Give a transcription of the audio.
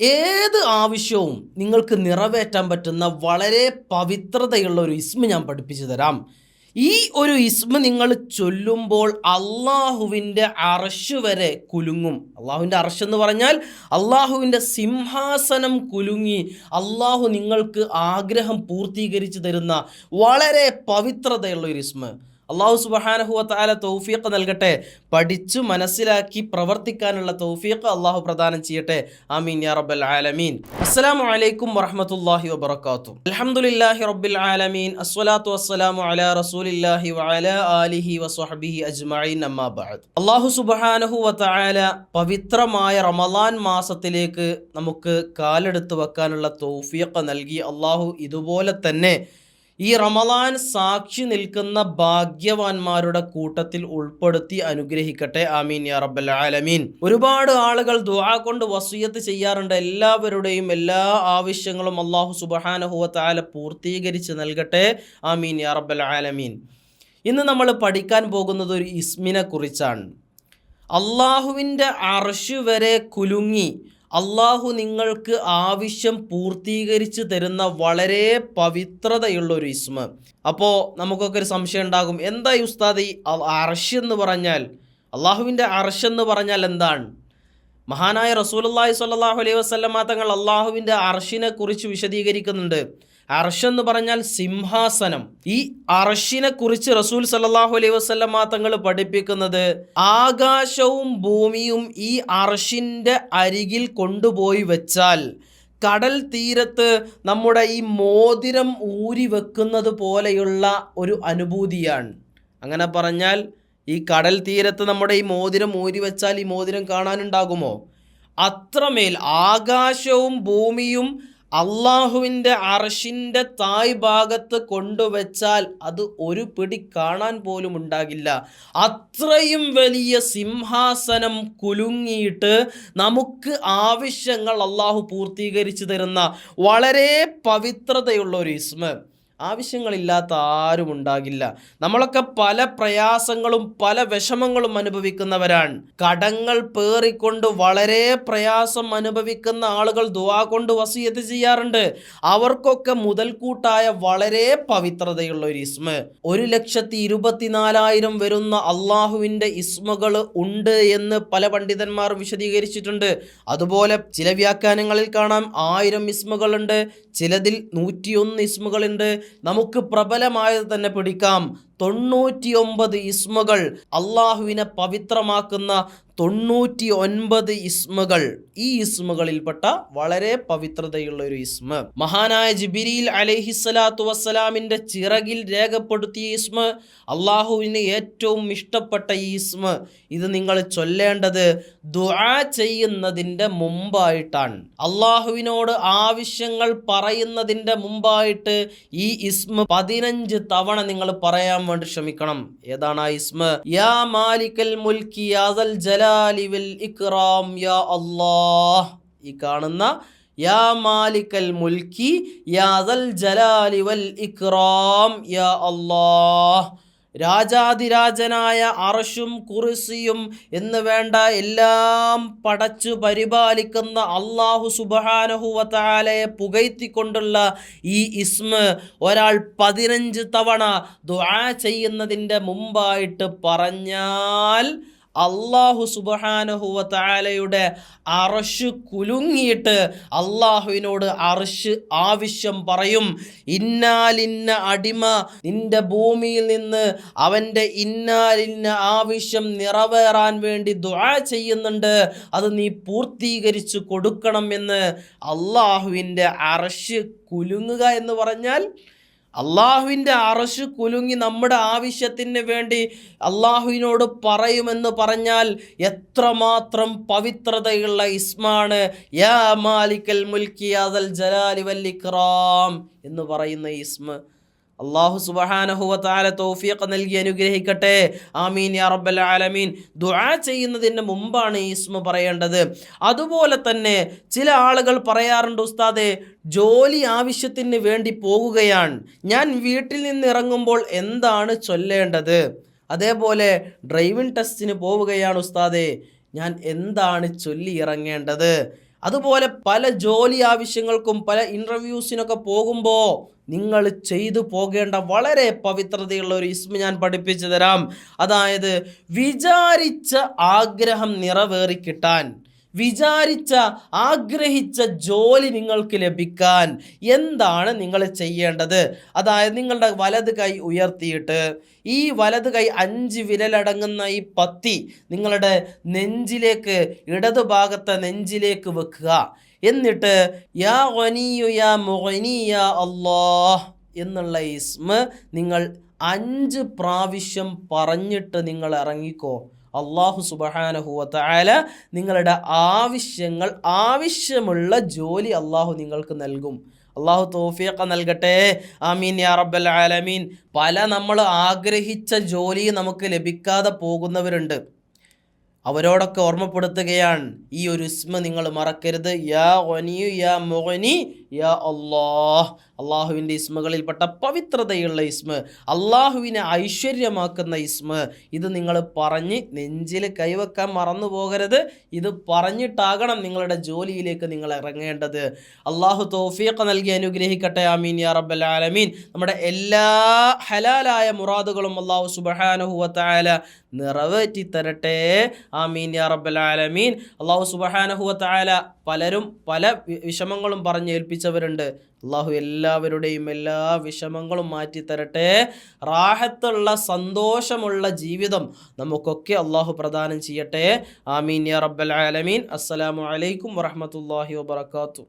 ഏത് ആവശ്യവും നിങ്ങൾക്ക് നിറവേറ്റാൻ പറ്റുന്ന വളരെ പവിത്രതയുള്ള ഒരു ഇസ്മ ഞാൻ പഠിപ്പിച്ചു തരാം. ഈ ഒരു ഇസ്മ നിങ്ങൾ ചൊല്ലുമ്പോൾ അള്ളാഹുവിന്റെ അറശ് വരെ കുലുങ്ങും. അള്ളാഹുവിന്റെ അറശ് എന്ന് പറഞ്ഞാൽ അള്ളാഹുവിന്റെ സിംഹാസനം കുലുങ്ങി അള്ളാഹു നിങ്ങൾക്ക് ആഗ്രഹം പൂർത്തീകരിച്ചു തരുന്ന വളരെ പവിത്രതയുള്ള ഒരു ഇസ്മ. അള്ളാഹു സുബഹാനഹുവ താല തൗഫീഖ് നൽകട്ടെ. പഠിച്ചു മനസ്സിലാക്കി പ്രവർത്തിക്കാനുള്ള തൗഫീഖ് അള്ളാഹു പ്രദാനം ചെയ്യട്ടെ. ആമീൻ യാ റബ്ബൽ ആലമീൻ. അസ്സലാമു അലൈക്കും വറഹമത്തല്ലാഹി വബർക്കാത്തു അൽഹംദുലില്ലാഹി റബ്ബിൽ ആലമീൻ. അസ്വലാത്തു വസ്സലാമു അലാ റസൂലില്ലാഹി വഅലാ ആലിഹി വസ്വഹ്ബിഹി അജ്മഈൻ അമ്മാ ബഅദ്. അള്ളാഹു സുബഹാനഹു വ തആല പവിത്രമായ റമളാൻ മാസത്തിലേക്ക് നമുക്ക് കാലെടുത്ത് വെക്കാനുള്ള തൗഫീഖ് നൽകി അള്ളാഹു ഇതുപോലെ തന്നെ ഈ റമലാൻ സാക്ഷി നിൽക്കുന്ന ഭാഗ്യവാന്മാരുടെ കൂട്ടത്തിൽ ഉൾപ്പെടുത്തി അനുഗ്രഹിക്കട്ടെ. ആമീൻ യാ റബ്ബൽ ആലമീൻ. ഒരുപാട് ആളുകൾ ദുആ കൊണ്ട് വസൂയത്ത് ചെയ്യാറുണ്ട്. എല്ലാവരുടെയും എല്ലാ ആവശ്യങ്ങളും അള്ളാഹു സുബഹാനഹുവ താല പൂർത്തീകരിച്ച് നൽകട്ടെ. ആമീൻ യാ റബ്ബൽ ആലമീൻ. ഇന്ന് നമ്മൾ പഠിക്കാൻ പോകുന്നത് ഒരു ഇസ്മിനെ കുറിച്ചാണ്. അള്ളാഹുവിന്റെ അർഷ് വരെ കുലുങ്ങി അള്ളാഹു നിങ്ങൾക്ക് ആവശ്യം പൂർത്തീകരിച്ച് തരുന്ന വളരെ പവിത്രതയുള്ള ഒരു ഇസ്മ. അപ്പോൾ നമുക്കൊക്കെ ഒരു സംശയം ഉണ്ടാകും. എന്താ ഈ ഉസ്താദ് ഈ അർഷ് എന്ന് പറഞ്ഞാൽ? അള്ളാഹുവിന്റെ അർഷ് എന്ന് പറഞ്ഞാൽ എന്താണ്? മഹാനായ റസൂലുള്ളാഹി സ്വല്ലല്ലാഹു അലൈഹി വസല്ലമ തങ്ങൾ അള്ളാഹുവിന്റെ അർഷിനെ കുറിച്ച് വിശദീകരിക്കുന്നുണ്ട്. അർഷ് എന്ന് പറഞ്ഞാൽ സിംഹാസനം. ഈ അർഷിനെ കുറിച്ച് റസൂൽ സല്ലാഹു അലൈഹി വസല്ലമ തങ്ങൾ പഠിപ്പിക്കുന്നത് ആകാശവും ഭൂമിയും ഈ അർഷിന്റെ അരികിൽ കൊണ്ടുപോയി വെച്ചാൽ കടൽ തീരത്ത് നമ്മുടെ ഈ മോതിരം ഊരി വെക്കുന്നത് പോലെയുള്ള ഒരു അനുഭൂതിയാണ്. അങ്ങനെ പറഞ്ഞാൽ ഈ കടൽ തീരത്ത് നമ്മുടെ ഈ മോതിരം ഊരി വെച്ചാൽ ഈ മോതിരം കാണാനുണ്ടാകുമോ? അത്രമേൽ ആകാശവും ഭൂമിയും അള്ളാഹുവിന്റെ അർഷിന്റെ തായ് ഭാഗത്ത് കൊണ്ടുവച്ചാൽ അത് ഒരു പിടി കാണാൻ പോലും ഉണ്ടാകില്ല. അത്രയും വലിയ സിംഹാസനം കുലുങ്ങിയിട്ട് നമുക്ക് ആവശ്യങ്ങൾ അള്ളാഹു പൂർത്തീകരിച്ചു തരുന്ന വളരെ പവിത്രതയുള്ള ഒരു ഇസ്മ. ആവശ്യങ്ങളില്ലാത്ത ആരും ഉണ്ടാകില്ല. നമ്മളൊക്കെ പല പ്രയാസങ്ങളും പല വിഷമങ്ങളും അനുഭവിക്കുന്നവരാണ്. കടങ്ങൾ പേറിക്കൊണ്ട് വളരെ പ്രയാസം അനുഭവിക്കുന്ന ആളുകൾ ദുവാ കൊണ്ട് വസീയത്ത് ചെയ്യാറുണ്ട്. അവർക്കൊക്കെ മുതൽക്കൂട്ടായ വളരെ പവിത്രതയുള്ള ഒരു ഇസ്മ. ഒരു ലക്ഷത്തി ഇരുപത്തിനാലായിരം വരുന്ന അള്ളാഹുവിന്റെ ഇസ്മകൾ ഉണ്ട് എന്ന് പല പണ്ഡിതന്മാർ വിശദീകരിച്ചിട്ടുണ്ട്. അതുപോലെ ചില വ്യാഖ്യാനങ്ങളിൽ കാണാം ആയിരം ഇസ്മകളുണ്ട് ചിലതിൽ നൂറ്റിയൊന്ന് ഇസ്മുകളുണ്ട് നമുക്ക് പ്രബലമായത് തന്നെ പിടിക്കാം. തൊണ്ണൂറ്റിയൊമ്പത് ഇസ്മുകൾ. അള്ളാഹുവിനെ പവിത്രമാക്കുന്ന തൊണ്ണൂറ്റി ഒൻപത് ഇസ്മുകൾ. ഈ ഇസ്മുകളിൽപ്പെട്ട വളരെ പവിത്രതയുള്ള ഒരു ഇസ്മ. മഹാനായ ജിബിരിയിൽ അലഹിസ്സലാത്തു വസ്സലാമിന്റെ ചിറകിൽ രേഖപ്പെടുത്തിയ ഇസ്മ അള്ളാഹുവിന് ഏറ്റവും ഇഷ്ടപ്പെട്ട ഈ ഇസ്മ. ഇത് നിങ്ങൾ ചൊല്ലേണ്ടത് ദുആ ചെയ്യുന്നതിന്റെ മുമ്പായിട്ടാണ്. അള്ളാഹുവിനോട് ആവശ്യങ്ങൾ പറയുന്നതിന്റെ മുമ്പായിട്ട് ഈ ഇസ്മ പതിനഞ്ച് തവണ നിങ്ങൾ പറയാൻ വേണ്ടി ശ്രമിക്കണം. ഏതാണ് ആ ഇസ്മ? യാ മാലിക്കൽ മുൽക്കി യാദൽ ജലാലി വൽ ഇക്റാം യാ അല്ലാഹ്. ഈ കാണുന്ന യാ മാലിക്കൽ മുൽക്കി യാദൽ ജലാലി വൽ ഇക്റാം യാ അല്ലാഹ്. രാജാതിരാജനായ അറശും കുറിസിയും എന്ന് വേണ്ട എല്ലാം പടച്ചു പരിപാലിക്കുന്ന അള്ളാഹു സുബാനഹുവത്താലയെ പുകഴ്ത്തിക്കൊണ്ടുള്ള ഈ ഇസ്മ ഒരാൾ പതിനഞ്ച് തവണ ദുആ ചെയ്യുന്നതിന്റെ മുമ്പായിട്ട് പറഞ്ഞാൽ അള്ളാഹു സുബഹാനഹുവ താലയുടെ അറഷ് കുലുങ്ങിയിട്ട് അള്ളാഹുവിനോട് അറഷ് ആവശ്യം പറയും. ഇന്നാലിന്ന അടിമ നിന്റെ ഭൂമിയിൽ നിന്ന് അവന്റെ ഇന്നാലിന്ന ആവശ്യം നിറവേറാൻ വേണ്ടി ദുആ ചെയ്യുന്നുണ്ട്. അത് നീ പൂർത്തീകരിച്ചു കൊടുക്കണമെന്ന് അള്ളാഹുവിന്റെ അറഷ് കുലുങ്ങുക എന്ന് പറഞ്ഞാൽ അള്ളാഹുവിന്റെ അറശ് കുലുങ്ങി നമ്മുടെ ആവശ്യത്തിന് വേണ്ടി അള്ളാഹുവിനോട് പറയുമെന്ന് പറഞ്ഞാൽ എത്രമാത്രം പവിത്രതയുള്ള ഇസ്മാണ്. യാ മാലിക്കൽ മുൽക്കി ജലാലി വല്ലിക്രാം എന്ന് പറയുന്ന ഇസ്മ. അള്ളാഹു സുബഹാനഹുവത്താല തൗഫീഖ് നൽകി അനുഗ്രഹിക്കട്ടെ. ആമീൻ യാ റബ്ബൽ ആലമീൻ. ദുആ ചെയ്യുന്നതിന് മുമ്പാണ് ഇസ്മ പറയേണ്ടത്. അതുപോലെ തന്നെ ചില ആളുകൾ പറയാറുണ്ട് ഉസ്താദെ ജോലി ആവശ്യത്തിന് വേണ്ടി പോകുകയാണ്. ഞാൻ വീട്ടിൽ നിന്ന് ഇറങ്ങുമ്പോൾ എന്താണ് ചൊല്ലേണ്ടത്? അതേപോലെ ഡ്രൈവിംഗ് ടെസ്റ്റിന് പോവുകയാണ് ഉസ്താദെ ഞാൻ എന്താണ് ചൊല്ലി ഇറങ്ങേണ്ടത് അതുപോലെ പല ജോലി ആവശ്യങ്ങൾക്കും പല ഇന്റർവ്യൂസിനൊക്കെ പോകുമ്പോൾ നിങ്ങൾ ചെയ്തു പോകേണ്ട വളരെ പവിത്രതയുള്ള ഒരു ഇസ്മ ഞാൻ പഠിപ്പിച്ചു തരാം. അതായത് വിചാരിച്ച ആഗ്രഹം നിറവേറിക്കിട്ടാൻ വിചാരിച്ച ആഗ്രഹിച്ച ജോലി നിങ്ങൾക്ക് ലഭിക്കാൻ എന്താണ് നിങ്ങൾ ചെയ്യേണ്ടത്? അതായത് നിങ്ങളുടെ വലത് കൈ ഉയർത്തിയിട്ട് ഈ വലത് കൈ അഞ്ച് വിരലടങ്ങുന്ന ഈ പത്തി നിങ്ങളുടെ നെഞ്ചിലേക്ക് ഇടതുഭാഗത്തെ നെഞ്ചിലേക്ക് വെക്കുക. എന്നിട്ട് യാ ഒനിയു യാ മൊനി യാ അള്ളാഹ് എന്നുള്ള ഇസ്മ നിങ്ങൾ അഞ്ച് പ്രാവശ്യം പറഞ്ഞിട്ട് നിങ്ങൾ ഇറങ്ങിക്കോ. അള്ളാഹു സുബഹാനഹുവല നിങ്ങളുടെ ആവശ്യങ്ങൾ ആവശ്യമുള്ള ജോലി അള്ളാഹു നിങ്ങൾക്ക് നൽകും. അള്ളാഹു തോഫിയൊക്കെ നൽകട്ടെ. ആമീൻ യാ റബ്ബൽ ആലമീൻ. പല നമ്മൾ ആഗ്രഹിച്ച ജോലി നമുക്ക് ലഭിക്കാതെ പോകുന്നവരുണ്ട്. അവരോടൊക്കെ ഓർമ്മപ്പെടുത്തുകയാണ് ഈ ഒരു ഇസ്മ നിങ്ങൾ മറക്കരുത്. യാ ഒനിയു യാ മൊഹനി യാ അള്ളാഹ് അള്ളാഹുവിന്റെ ഇസ്മകളിൽപ്പെട്ട പവിത്രതയുള്ള ഇസ്മ അള്ളാഹുവിനെ ഐശ്വര്യമാക്കുന്ന ഇസ്മ ഇത് നിങ്ങൾ പറഞ്ഞ് നെഞ്ചിൽ കൈവെക്കാൻ മറന്നു പോകരുത്. ഇത് പറഞ്ഞിട്ടാകണം നിങ്ങളുടെ ജോലിയിലേക്ക് നിങ്ങൾ ഇറങ്ങേണ്ടത്. അള്ളാഹു തോഫിയൊക്കെ നൽകി അനുഗ്രഹിക്കട്ടെ. ആമീൻ യാ റബ്ബൽ ആലമീൻ. നമ്മുടെ എല്ലാ ഹലാലായ മുറാദുകളും അള്ളാഹു സുബഹാനുഹുവത്തായ നിറവേറ്റി തരട്ടെ ആമീൻ യാ റബ്ബൽ ആലമീൻ. അള്ളാഹു സുബഹാനഹുവത്തായ പലരും പല വിഷമങ്ങളും പറഞ്ഞ് ഏൽപ്പിച്ചവരുണ്ട്. അള്ളാഹു എല്ലാവരുടെയും എല്ലാ വിഷമങ്ങളും മാറ്റി തരട്ടെ റാഹത്തുള്ള സന്തോഷമുള്ള ജീവിതം നമുക്കൊക്കെ അള്ളാഹു പ്രദാനം ചെയ്യട്ടെ. ആമീൻ യാ റബ്ബൽ ആലമീൻ. അസ്സലാമു അലൈക്കും വറഹ്മത്തുള്ളാഹി വബറകാതുഹു.